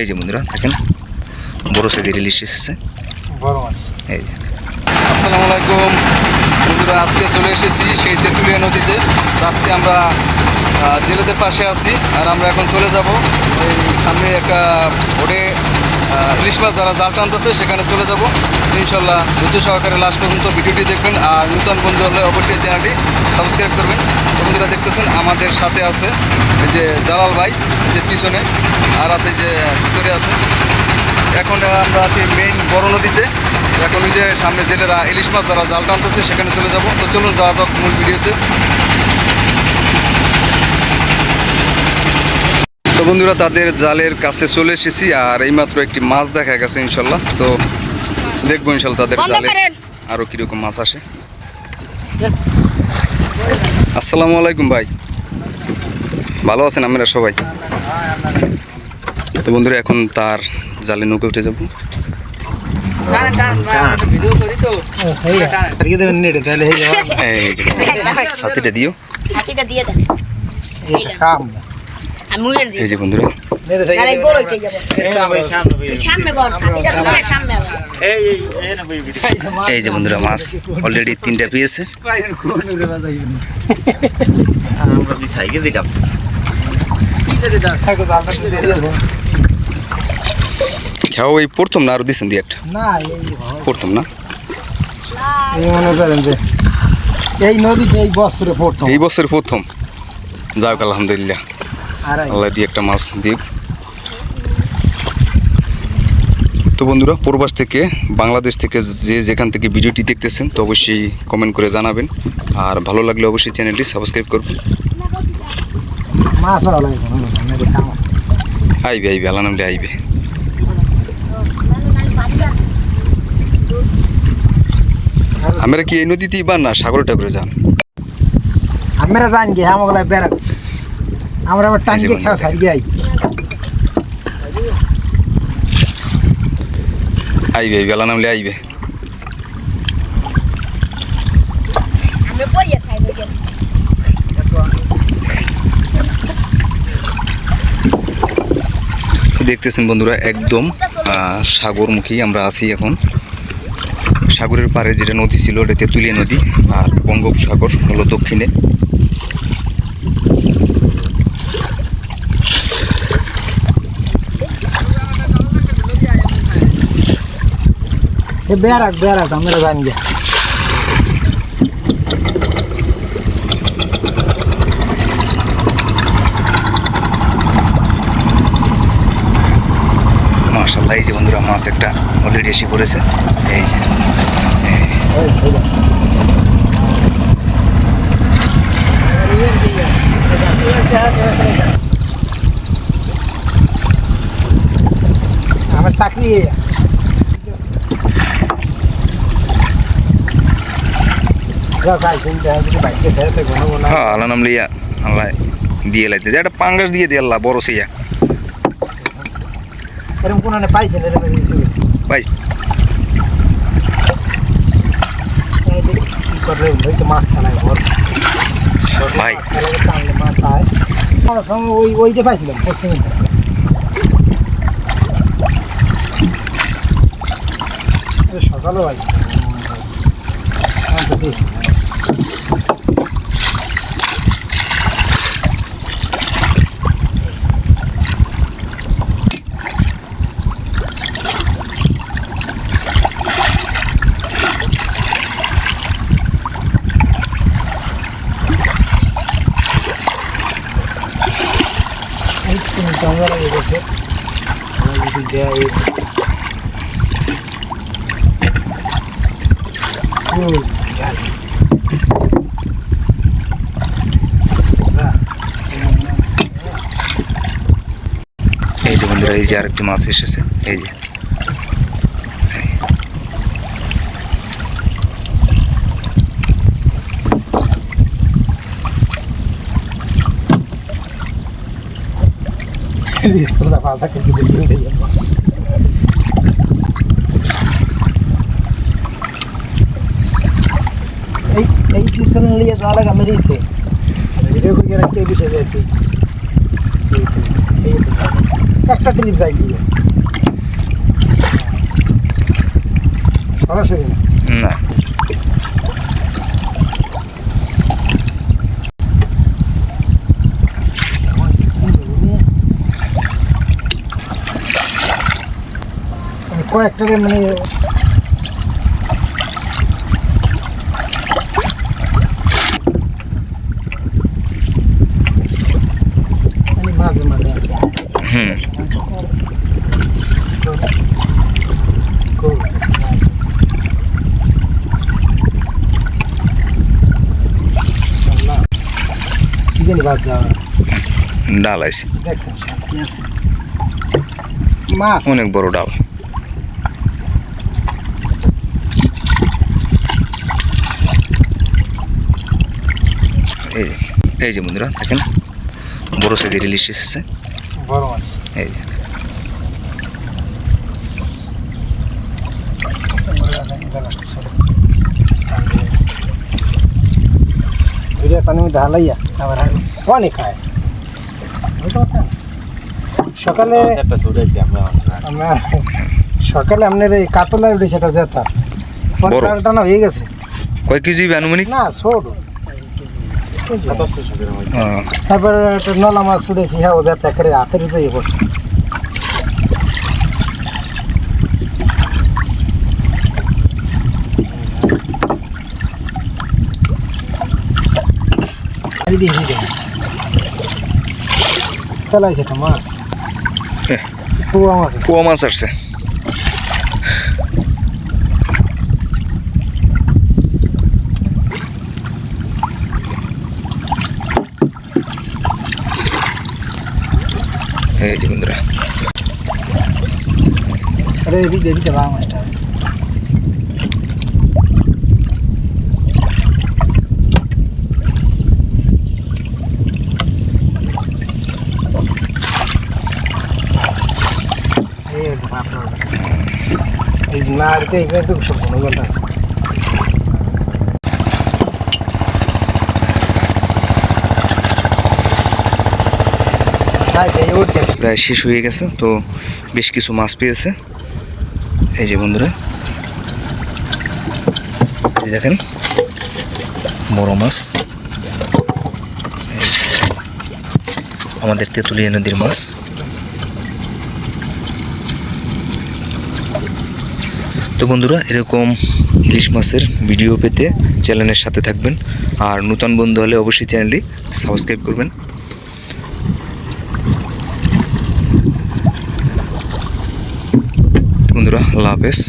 এই যে বন্ধুরা দেখেন বড় সাইজের ইলিশ এসেছে। বড় মাছ। এই যে। আসসালামু আলাইকুম। বন্ধুরা আজকে চলে এসেছি সেই তেঁতুলিয়া নদীতে। আজকে আমরা জেলেদের পাশে আছি আর আমরা এখন চলে যাব ওই সামনে একটা আহ, ইলিশ মাছ যারা জাল টানতেছে সেখানে চলে যাব। ইনশাল্লাহ ধৈর্য সহকারে লাস্ট পর্যন্ত ভিডিওটি দেখবেন আর নূতন বন্ধু হলে অবশ্যই চ্যানেলটি সাবস্ক্রাইব করবেন। তো বন্ধুরা দেখতেছেন আমাদের সাথে আছে যে জালাল ভাই যে পিছনে আর আছে যে ভিতরে আছে। এখন আমরা আছি মেইন বড় নদীতে। এখন ওই যে সামনে জেলেরা ইলিশ মাছ যারা জাল টানতেছে সেখানে চলে যাব। তো চলুন যাওয়া যাক মূল ভিডিওতে। তো বন্ধুরা তাদের জালের কাছে চলে এসেছি আর এইমাত্র একটি মাছ দেখা গেছে ইনশাল্লাহ। তো দেখব ইনশাল্লাহ তাদের জালে। আরও কীরকম মাছ আসে। আসসালামু আলাইকুম ভাই। ভালো আছেন আমরা সবাই? তো বন্ধুরা এখন তার জালে নৌকে উঠে যাব। তাহলে হয়ে যাবে। এই যে সাথীটা দিও। ছাতিটা দিয়ে দেন এই যে বন্ধুরা। এই যে বন্ধুরা মাছ। অলরেডি তিনটা পেয়েছে। খেয়াও এই প্রথম না আরও দিচ্ছেন দিয়ে একটা? প্রথম না? এই মনে করেন যে এই নদীতে এই বছরে পড়তো এই বছর প্রথম। যাক আলহামদুলিল্লাহ। আর আল্লাহ দিয়ে একটা মাছ দিক। তো বন্ধুরা পূর্বাস থেকে বাংলাদেশ থেকে যে যেখান থেকে ভিডিওটি দেখতেছেন তো অবশ্যই কমেন্ট করে জানাবেন। আর ভালো লাগলে অবশ্যই চ্যানেলটি সাবস্ক্রাইব করবেন। আইবে আইবে আল্লাহ নামলে আইবে। আমরা কি এই নদীতেই বা না? সাগর টাগরে যান। আমরা জান গে আমাগুলা বেড়া আমরা আবার টাঙ্গে খাওয়া ছাড়ি যাই আইবে আল্লাহ নামলে আইবে। দেখতেছেন বন্ধুরা একদম সাগরমুখী আমরা আছি এখন। সাগরের পারে যেটা নদী ছিল, ওটা তেঁতুলিয়া নদী আর বঙ্গোপসাগর হলো দক্ষিণে। এ বেড়াক বেড়াক আমরা জান এই যে বন্ধুরা মাছ একটা অলরেডি এসে পড়েছে এই যে। আমার চাকরি হ্যাঁ আল্লাহ নামলে ইয়া, আল্লাহ দিয়ে লাইতে একটা পাঙ্গাস দিয়ে দিয়ে আল্লাহ বড় সেইয়া এরকম কোনো পাইছেন এরকম হয়তো মাছ খানায় ঘর ভাই। মাছ খায় আমার সঙ্গে ওই ওইটা পাইছিলাম পশ্চিম সকালও পাইছি একটু চাঙ্গা লাগে গেছে আমার যদি দেয় এই ফুল গাছ। এই যে বন্ধুরা এই যে আরেকটি মাছ এসেছে এই যে Fa? Sa che ti devi vedere. এই এই টিউশন নিয়ে যাওয়া আমি রেখে ভিডিও করে রাখতে এই বিষয়ে যাচ্ছি এই তো একটা টিলিপ যাই দিয়ে সরাসরি না না মানে কয়েকটা মানে মাঝে মাঝে হুম। কি জানি বাদ যাওয়া। ডাল আছে দেখছেন মাছ। অনেক বড় ডাল এই যে এই যে বন্ধুরা দেখেন বড় সাইজের ইলিশ এসেছে বড় মাছ। এই যে। পানি হালাইয়া আবার অনেক খায়। সকালে আমরা আমরা। সকালে আপনার এই কাতলা উঠেছে একটা জেতা। বড়। টানা হয়ে গেছে। কয় কেজি আনুমানিক? না ছোট। তারপর একটা নলা মাছ উঠেছি হ্যাঁ ও জেতা করে হাতের উপরে করছে চালাইছে একটা মাছ। এহ। পুয়া মাছ। পোয়া মাছ আসছে। এই যে বন্ধুরা। আরে এই হচ্ছে ভাবনা। এই নাড়িতে তো সব এই উঠতে প্রায় শেষ হয়ে গেছে, তো বেশ কিছু মাছ পেয়েছে। এই যে বন্ধুরা দেখেন, বড় মাছ। আমাদের তেঁতুলিয়া নদীর মাছ। তো বন্ধুরা, এরকম ইলিশ মাছের ভিডিও পেতে চ্যানেলের সাথে থাকবেন। আর নতুন বন্ধু হলে অবশ্যই চ্যানেলটি সাবস্ক্রাইব করবেন বন্ধুরা আল্লাহ হাফেজ